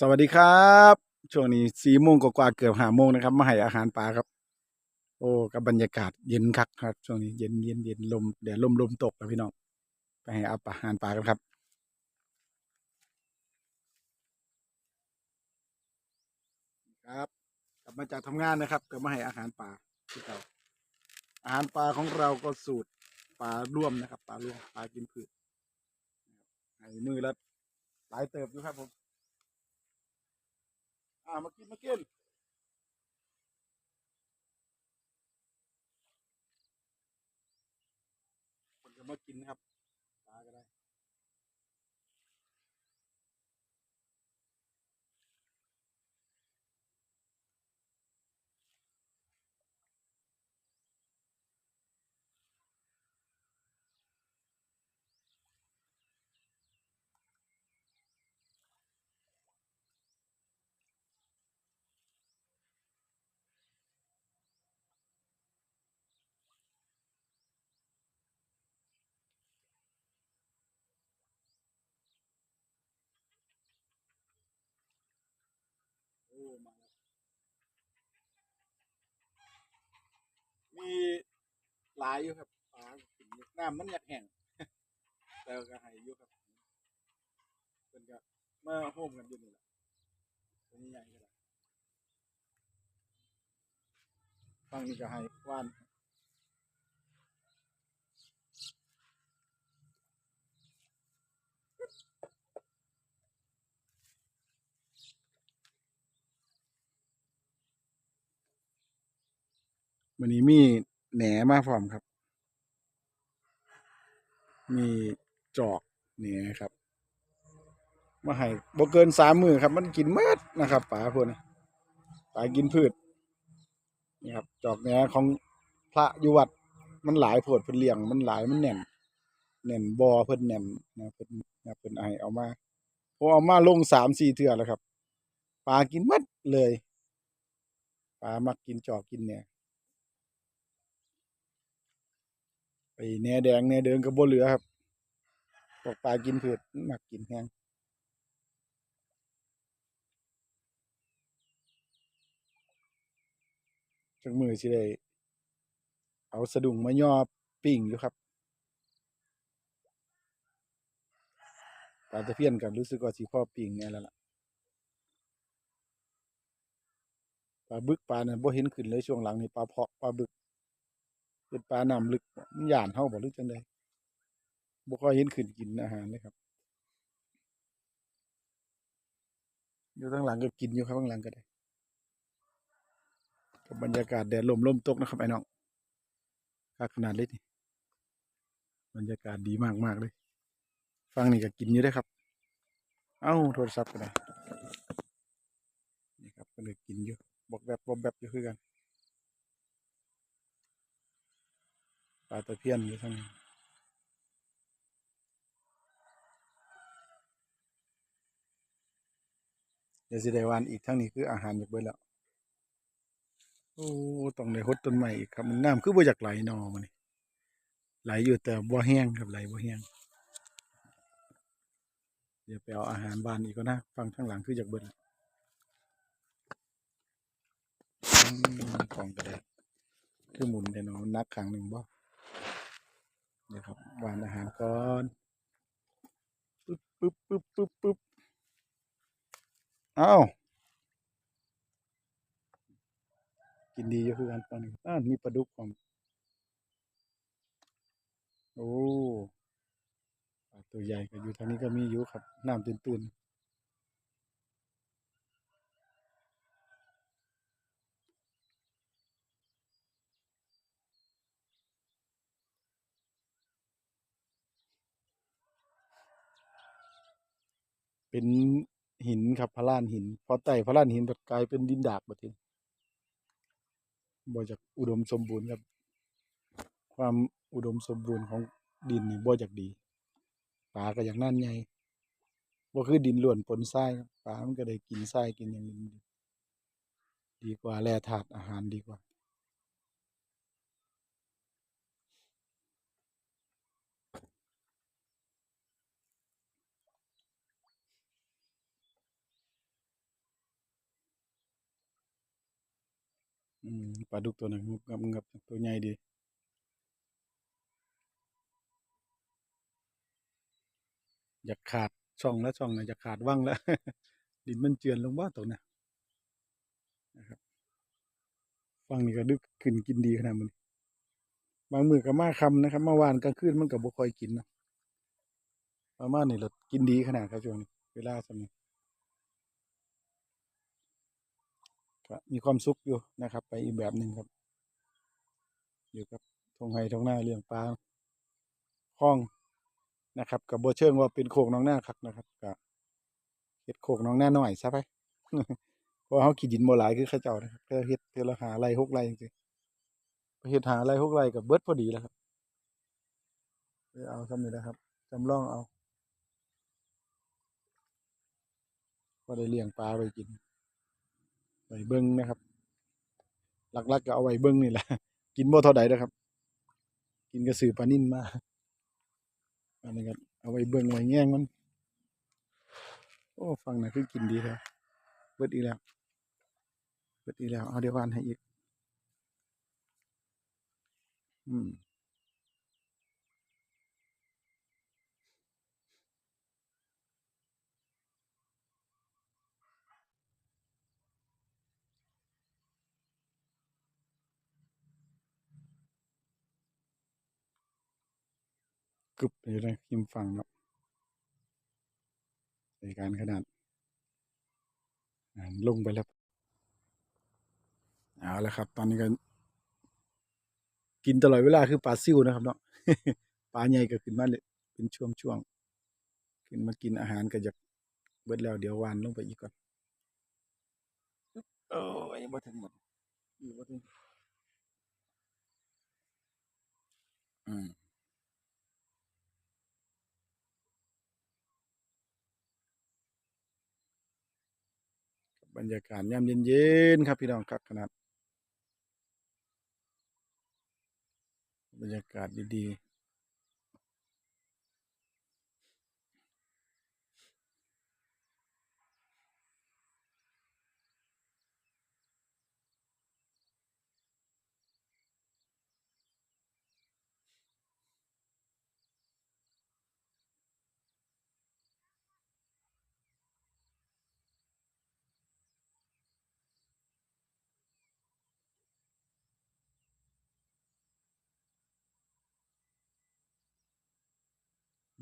สวัสดีครับ ช่วงนี้สี่โมงกว่าเกือบห้าโมงนะครับมาให้อาหารปลาครับ โอ้กับบรรยากาศเย็นคักครับ ช่วงนี้เย็นเย็นเย็นลมเดี๋ยวลมลมตกครับพี่น้องไปให้อาอาหารปลากันครับ ครับ กลับมาจากทำงานนะครับก็มาให้อาหารปลาที่เราอาหารปลาของเราก็สูตรปลาร่วมนะครับปลาร่วมปลากินพืชให้มือละหลายเติบอยู่ครับผม อ่ามากินมากินคนจะมากินนะครับปลาก็ได้ มีหลายอยู่ครับปลาน้ำมันอยากแห้งแต่ก็ให้อยู่ครับเป็นก็มาโฮมกันอยู่นี่แหละตัวนี้ใหญ่ก็ได้ฟังนี่ก็ให้ว่าน วันนี้มีแหนมาพร้อมครับ มีจอกแหนครับ มาให้บ่เกินสามมือครับ มันกินเมดนะครับปลาพวกนี้ปลากินพืชนี่ครับจอกแหนของพระยู่วัดมันหลายโพดเพิ่นเลี้ยงมันหลายมันแน่นแน่นบ่อเพิ่นแน่นนะเพิ่นนะเพิ่นเอาให้เอามาผมเอามาลงสามสี่เทื่อแล้วครับปลากินหมดเลยปลามักกินจอกกินแหน ไปแหนแดงแหนเดิงก็บ่เหลือครับพวกปลากินพืชมันมักกินแฮงจังมือสิได้เอาสะดุ้งมาย่อปิ้งอยู่ครับปลาตะเพียนกันรู้สึกว่าสิพ่อปิ้งแน่แล้วล่ะปลาบึกปลาเนั้นบ่เห็นขึ้นเลยช่วงหลังนี่ปลาเพาะปลาบึก เป็นปลาน้ำลึกมันหย่านเฮาบ่หรือจังไดบ่ค่อยเห็นขึ้นกินอาหารเลยครับ อยู่ข้างหลังก็กินอยู่ครับข้างหลังก็ได้กับบรรยากาศแดดลมลมตกนะครับไอ้น้องคักขนาดเลยนี่บรรยากาศดีมากมากเลย ฟังนี่ก็กินอยู่ได้ครับ เอ้าโทรศัพท์ก็ได้นี่ครับก็เลยกินอยู่บอกแบบบอกแบบอยู่คือกันปลาตะเพียนอยู่ทั้งนี้เดี๋ยวสิได้วานอีกทั้งนี้คืออาหารจากเบิดแล้ว โอ้ต้องได้หดต้นใหม่อีกครับมันน้ำคือบ่อยากไหลนอมันนี่ไหลอยู่แต่บ่แห้งครับไหลบ่แห้งเดี๋ยวไปเอาอาหารบานอีกก็นะฟังข้างหลังคือจากเบิดแล้วอืมของกระไดคือหมุนแต่นอนนักขังหนึ่งบ่ นะครับหวานอาหารก่อนปึ๊บปึ๊บปึ๊บปึ๊บปึ๊บเอากินดีอยู่คือกันตอนนี้อ่ามีปลาดุกของโอ้ตัวใหญ่ก็อยู่ทางนี้ก็มีอยู่ครับน้ำตื้นๆ เป็นหินครับพระลานหิน พอไต่พระลานหินกลายเป็นดินดากบัดทีบ่จากอุดมสมบูรณ์ครับ ความอุดมสมบูรณ์ของดินนี่บ่จากดีปลาก็อย่างนั้นไงบ่คือดินล้วนปนทรายปลามันก็ได้กินทรายกินอย่างนี้ดีกว่าแร่ธาตุอาหารดีกว่า อืมปลาดุกตัวนั้นงบงับงับตัวใหญ่ดีอยากขาดช่องแล้วช่องนะอยากขาดว่างแล้ว ดินมันเจือนลงบ้าตรงนะนะครับฟังนี่ก็ดึกขึ้นกินดีขนาดมันบางมือก็มาคำนะครับเมื่อวานกลางคืนมันก็บ่ค่อยกินนะประมาณนี้เรากินดีขนาดครับช่วงนี้เวลาสมัย ก็มีความสุขอยู่นะครับ ไปอีกแบบหนึ่งครับ อยู่กับทงไห้ทงหน้าเลี้ยงปลาคลองนะครับกับโบเชิงว่าเป็นโคกน้องหน้าครับนะครับกับเฮ็ดโคกน้องหน้าหน่อยซะไปเพราะเขาขีดดินโมหลายคือข้าเจ้านะครับเฮ็ดเทอละหาไรหกไรจริงเฮ็ดหาไรหกไรกับเบิร์ดพอดีแล้วครับไปเอาซ้ำนี่นะครับจำลองเอา ก็ได้เลี้ยงปลาไว้กิน ว้เบิ้งนะครับ หลักๆก็เอาไว้เบิ้งนี่แหละกินบ่เท่าใดนะครับ กินกระสือปลานิ่นมาอันนี้ก็เอาไว้เบิ้งไว้แง่งมัน โอ้ฟังนะคือกินดีแท้วเบิดอีแล้วเบิดอีแล้วเอาเดี๋ยววานให้อีก อืม กึบเลยนะคิมฟังเนาะในการขนาดลงไปแล้วเอาละครับ ตอนนี้ก็กินตลอดเวลาคือปลาซิวนะครับเนาะปลาใหญ่ก็ขึ้นมาเลยเป็นช่วงๆขึ้นมากินอาหารก็จะเบิดแล้วเดี๋ยววานลงไปอีกก่อนโอ้ยบ่ถึงหมดอยู่บ่ถึงอืม บรรยากาศยามเย็นๆครับพี่น้องครับขนาดบรรยากาศดีๆ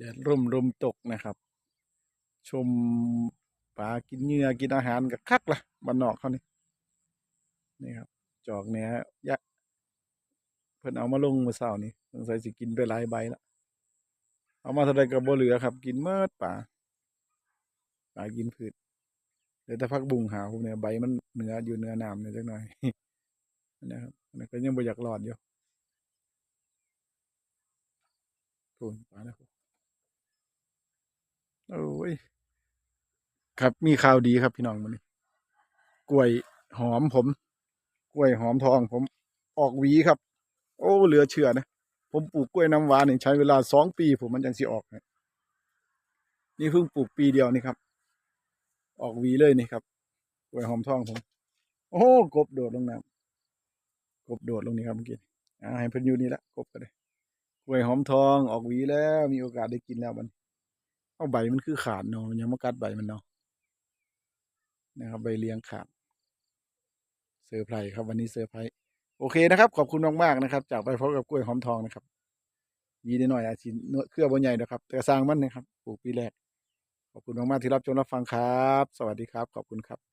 ดดร่มลมตกนะครับ ชมปลากินเหงื่อกินอาหารกับคักละบ้านนอกเขานี่นี่ครับ จอกเนี้ยยะเพิ่นเอามาลงเมื่อเช้านี้สงสัยสิกินไปหลายใบแล้วเอามาเท่าใดก็บ่เหลือครับ กินเมิดปลาปลากินพืชเดี๋ยวแต่พักบุงหาผมเนี่ยใบมันเหนืออยู่เหนือน้ำเนี่ยจักหน่อยนะครับอันนั้นก็ยังบ่อยากรอดอยู่พูนปลาแล้ว โอ้ยครับมีข่าวดีครับพี่น้องมื้อนี้กล้วยหอมผม กล้วยหอมทองผมออกหวีครับ โอ้เหลือเชื่อนะผมปลูกกล้วยน้ำว้านี่ใช้เวลาสองปี ผมมันจังสิออกนะนี่เพิ่งปลูกปีเดียวนี่ครับ ออกหวีเลยนี่ครับกล้วยหอมทองผม โอ้กบโดดลงน้ำกบโดดลงนี่ครับเมื่อกี้อ่าให้เพิ่นอยู่นี่ละกบก็ได้กล้วยหอมทองออกหวีแล้วมีโอกาสได้กินแล้วมัน เอาใบมันคือขาดเนาะมันยังมากัดใบมันเนาะนะครับใบเลี้ยงขาดเซอร์ไพรส์ครับวันนี้เซอร์ไพรส์โอเคนะครับ ขอบคุณมากๆนะครับ จากไปพบกับกล้วยหอมทองนะครับยีนิดหน่อยอาชีนเครือบนใหญ่นะครับ แต่สร้างมันนะครับปลูกปีแรกขอบคุณมากๆที่รับชมรับฟังครับ สวัสดีครับ ขอบคุณครับ